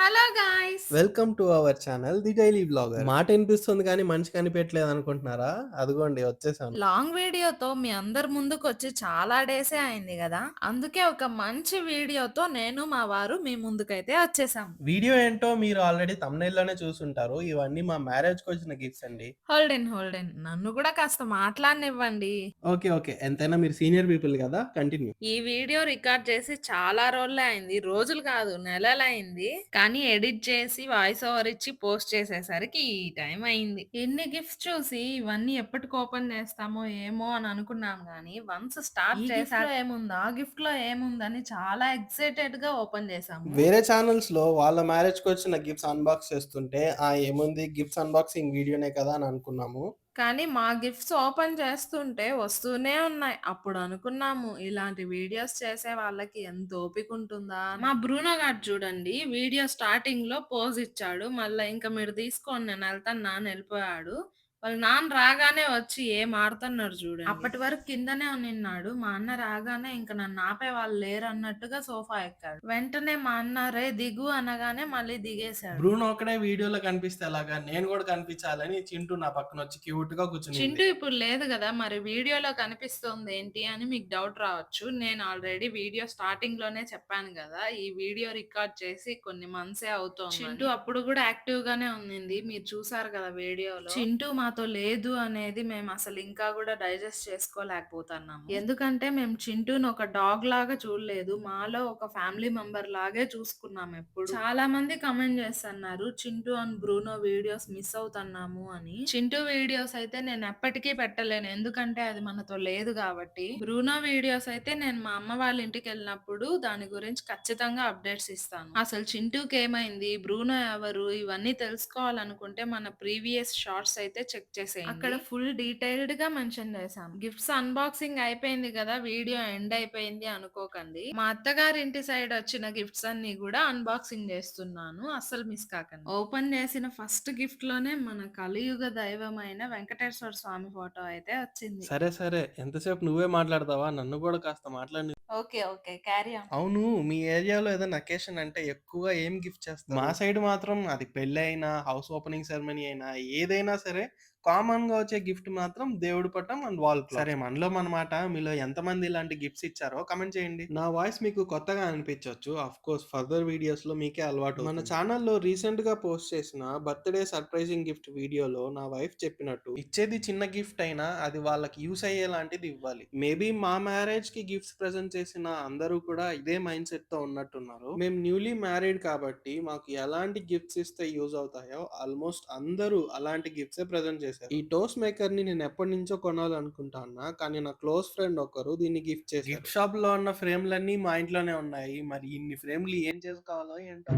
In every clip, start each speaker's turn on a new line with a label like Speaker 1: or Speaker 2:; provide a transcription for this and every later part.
Speaker 1: Hello guys.
Speaker 2: Welcome to our channel the daily blogger మాట వినిపిస్తుంది కానీ మనిషి కనిపించట్లేదు అనుకుంటున్నారా అదిగోండి వచ్చేసాను.
Speaker 1: లాంగ్ వీడియోతో మీ అందరి ముందుకు వచ్చి చాలా డేసే అయింది కదా? అందుకే ఒక మంచి వీడియోతో నేను మా వారు మీ ముందుకైతే వచ్చేసాం
Speaker 2: వీడియో ఏంటో మీరు ఆల్రెడీ లోనే చూసుంటారు. ఇవన్నీ మా మ్యారేజ్కి వచ్చిన గిఫ్ట్స్ అండి.
Speaker 1: హోల్డెన్ హోల్డెన్ నన్ను కూడా కాస్త మాట్లాడనివ్వండి.
Speaker 2: Okay okay. ఎంతైనా మీరు సీనియర్ పీపుల్ కదా? కంటిన్యూ
Speaker 1: ఈ వీడియో రికార్డ్ చేసి చాలా రోజులే అయింది. రోజులు కాదు నెలలు అయింది కానీ ఎడిట్ చేసి వాయిస్ ఓవర్ ఇచ్చి పోస్ట్ చేసేసరికి ఈ టైం అయింది. ఎన్ని గిఫ్ట్స్ చూసి ఇవన్నీ ఎప్పటికి ఓపెన్ చేస్తామో ఏమో అని అనుకున్నాం కానీ వన్స్ స్టార్ట్ చేసాక ఏముందా? గిఫ్ట్లో ఏముందని చాలా ఎక్సైటెడ్గా ఓపెన్ చేసాము
Speaker 2: వేరే ఛానల్స్లో వాళ్ళ మ్యారేజ్కి వచ్చిన గిఫ్ట్స్ అన్బాక్స్ చేస్తుంటే ఆ ఏముంది? గిఫ్ట్స్ అన్బాక్సింగ్ వీడియోనే కదా అని అనుకున్నాము.
Speaker 1: కానీ మా గిఫ్ట్స్ ఓపెన్ చేస్తుంటే వస్తూనే ఉన్నాయి. అప్పుడు అనుకున్నాము ఇలాంటి వీడియోస్ చేసే వాళ్ళకి ఎంత ఓపిక ఉంటుందా మా బ్రూనో గారు చూడండి వీడియో స్టార్టింగ్‌లో పోజ్ ఇచ్చాడు. మళ్ళా ఇంకా మీరు తీసుకోండి నేను వెళ్తాను నాన్న వెళ్ళిపోయాడు. వాళ్ళ నాన్న రాగానే వచ్చి ఏం ఆడుతున్నాడు చూడండి. అప్పటి వరకు కిందనే నిన్నాడు. మా అన్న రాగానే ఇంక నన్ను ఆపే వాళ్ళు లేరు అన్నట్టుగా సోఫా ఎక్కాడు. వెంటనే మా అన్న రే దిగు అనగానే మళ్ళీ దిగేశాడు.
Speaker 2: బ్రూనో ఒకడే వీడియోలో కనిపిస్తే ఎలాగా నేను కూడా కనిపించాలని చింటూ నా పక్కన వచ్చి క్యూట్గా కూర్చుని
Speaker 1: చింటూ ఇప్పుడు లేదు కదా మరి వీడియోలో కనిపిస్తుంది ఏంటి అని మీకు డౌట్ రావచ్చు. నేను ఆల్రెడీ వీడియో స్టార్టింగ్లోనే చెప్పాను కదా ఈ వీడియో రికార్డ్ చేసి కొన్ని మంత్సే అవుతోంది. చింటూ అప్పుడు కూడా యాక్టివ్ గానే ఉన్నింది. మీరు చూసారు కదా వీడియోలో. చింటూ మా మాతో లేదు అనేది మేము అసలు ఇంకా కూడా డైజెస్ట్ చేసుకోలేకపోతున్నాము. ఎందుకంటే మేము చింటూని ఒక డాగ్ లాగా చూడలేదు. మాలో ఒక ఫ్యామిలీ మెంబర్ లాగే చూసుకున్నాం ఎప్పుడు. చాలా మంది కమెంట్ చేస్తున్నారు Chintu and Bruno videos miss అవుతున్నాము అని. చింటూ వీడియోస్ అయితే నేను ఎప్పటికీ పెట్టలేను. ఎందుకంటే అది మనతో లేదు కాబట్టి. బ్రూనో వీడియోస్ అయితే నేను మా అమ్మ వాళ్ళ ఇంటికి వెళ్ళినప్పుడు దాని గురించి ఖచ్చితంగా అప్డేట్స్ ఇస్తాను. అసలు చింటూకి ఏమైంది? బ్రూనో ఎవరు? ఇవన్నీ తెలుసుకోవాలనుకుంటే మన ప్రీవియస్ షార్ట్స్ అయితే చెక్ చెక్ చేసేయండి. అక్కడ ఫుల్ డీటెయిల్డ్గా మెన్షన్ చేసాం గిఫ్ట్స్ అన్బాక్సింగ్ అయిపోయింది కదా వీడియో ఎండ్ అయిపోయింది అనుకోకండి. మా అత్తగారి ఇంటి సైడ్ వచ్చిన గిఫ్ట్స్ అన్ని కూడా అన్బాక్సింగ్ చేస్తున్నాను. అస్సలు మిస్ కాకండి. ఓపెన్ చేసిన ఫస్ట్ గిఫ్ట్లోనే మన కలియుగ దైవమైన వెంకటేశ్వర స్వామి ఫోటో అయితే వచ్చింది.
Speaker 2: సరే సరే. ఎంతసేపు నువ్వే మాట్లాడతావా? నన్ను కూడా కాస్త మాట్లాడి
Speaker 1: ఓకే. ఓకే. క్యారీ
Speaker 2: అవును. మీ ఏరియాలో ఏదైనా అకేషన్ అంటే ఎక్కువగా ఏం గిఫ్ట్ చేస్తారు? మా సైడ్ మాత్రం అది పెళ్ళి అయినా హౌస్ ఓపెనింగ్ సెరమనీ అయినా ఏదైనా సరే కామన్గా వచ్చే గిఫ్ట్ మాత్రం దేవుడి పటం అండ్ వాల్ సరే మనలో మనమాట మీలో ఎంతమంది ఇలాంటి గిఫ్ట్స్ ఇచ్చారో కమెంట్ చేయండి. నా వాయిస్ మీకు కొత్తగా అనిపించవచ్చు అఫ్ కోర్స్ ఫర్దర్ వీడియోస్లో మీకే అలవాటు మన ఛానల్లో రీసెంట్గా పోస్ట్ చేసిన బర్త్డే సర్ప్రైజింగ్ గిఫ్ట్ వీడియోలో నా వైఫ్ చెప్పినట్టు ఇచ్చేది చిన్న గిఫ్ట్ అయినా అది వాళ్ళకి యూస్ అయ్యేలాంటిది ఇవ్వాలి. మేబీ మా మ్యారేజ్కి గిఫ్ట్స్ ప్రెజెంట్ చేసిన అందరూ కూడా ఇదే మైండ్ సెట్తో ఉన్నట్టున్నారు. మేము న్యూలీ మ్యారీడ్ కాబట్టి మాకు ఎలాంటి గిఫ్ట్స్ ఇస్తే యూజ్ అవుతాయో ఆల్మోస్ట్ అందరూ అలాంటి గిఫ్ట్స్ ప్రెజెంట్ చేశారు. ఈ టోస్ట్ మేకర్ని నేను ఎప్పటి నుంచో కొనాలనుకుంటానా కానీ నా క్లోజ్ ఫ్రెండ్ ఒకరు దీన్ని గిఫ్ట్ చేశారు. గిఫ్ట్ షాప్లో ఉన్న ఫ్రేమ్లన్నీ మా ఇంట్లోనే ఉన్నాయి. మరి ఇన్ని ఫ్రేమ్లు ఏం చేసుకోవాలో ఏంటో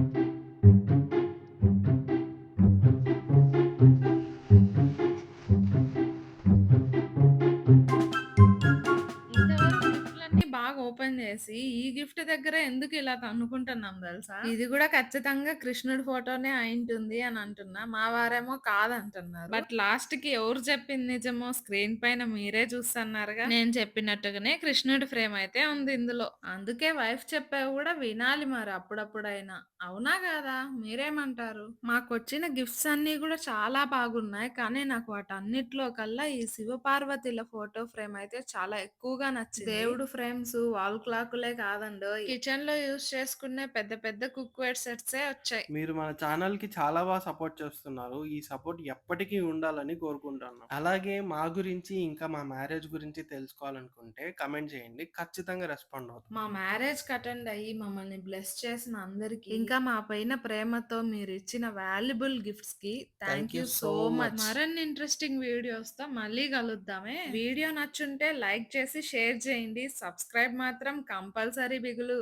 Speaker 1: చేసి ఈ గిఫ్ట్ దగ్గర ఎందుకు ఇలా అనుకుంటున్నాం తెలుసా? ఇది కూడా ఖచ్చితంగా కృష్ణుడి ఫోటోనే అయింటుంది అని అంటున్నా. మా వారేమో కాదంటున్నారు. బట్ లాస్ట్కి ఎవరు చెప్పింది నిజమో స్క్రీన్ పైన మీరే చూస్తున్నారుగా. నేను చెప్పినట్టుగానే కృష్ణుడి ఫ్రేమ్ అయితే ఉంది ఇందులో. అందుకే వైఫ్ చెప్పే కూడా వినాలి మరి అప్పుడప్పుడైనా. అవునా కదా? మీరేమంటారు? మాకు వచ్చిన గిఫ్ట్స్ అన్ని కూడా చాలా బాగున్నాయి. కానీ నాకు వాటన్నిటిలో కల్లా ఈ శివపార్వతిల ఫోటో ఫ్రేమ్ అయితే చాలా ఎక్కువగా నచ్చింది. దేవుడు ఫ్రేమ్స్ వాల్ క్లాకులే కాదండి కిచెన్లో యూస్ చేసుకునే పెద్ద పెద్ద కుక్ వేర్ సెట్స్ వచ్చాయి.
Speaker 2: మీరు మన ఛానల్కి చాలా బాగా సపోర్ట్ చేస్తున్నారు. ఈ సపోర్ట్ ఎప్పటికీ ఉండాలని కోరుకుంటున్నాను. అలాగే మా గురించి ఇంకా మా మ్యారేజ్ గురించి తెలుసుకోవాలనుకుంటే కమెంట్ చేయండి. ఖచ్చితంగా రెస్పాండ్ అవుతాం.
Speaker 1: మా మ్యారేజ్ అటెండ్ అయ్యి మమ్మల్ని బ్లెస్ చేసిన అందరికి ఇంకా మా పైన ప్రేమతో మీరు ఇచ్చిన వాల్యుబుల్ గిఫ్ట్స్కి థ్యాంక్ యూ సో మచ్. మరిన్ని ఇంట్రెస్టింగ్ వీడియోస్తో మళ్ళీ కలుద్దామే. వీడియో నచ్చుంటే లైక్ చేసి షేర్ చేయండి. సబ్స్క్రైబ్ మాత్రం కంపల్సరీ బిగులు.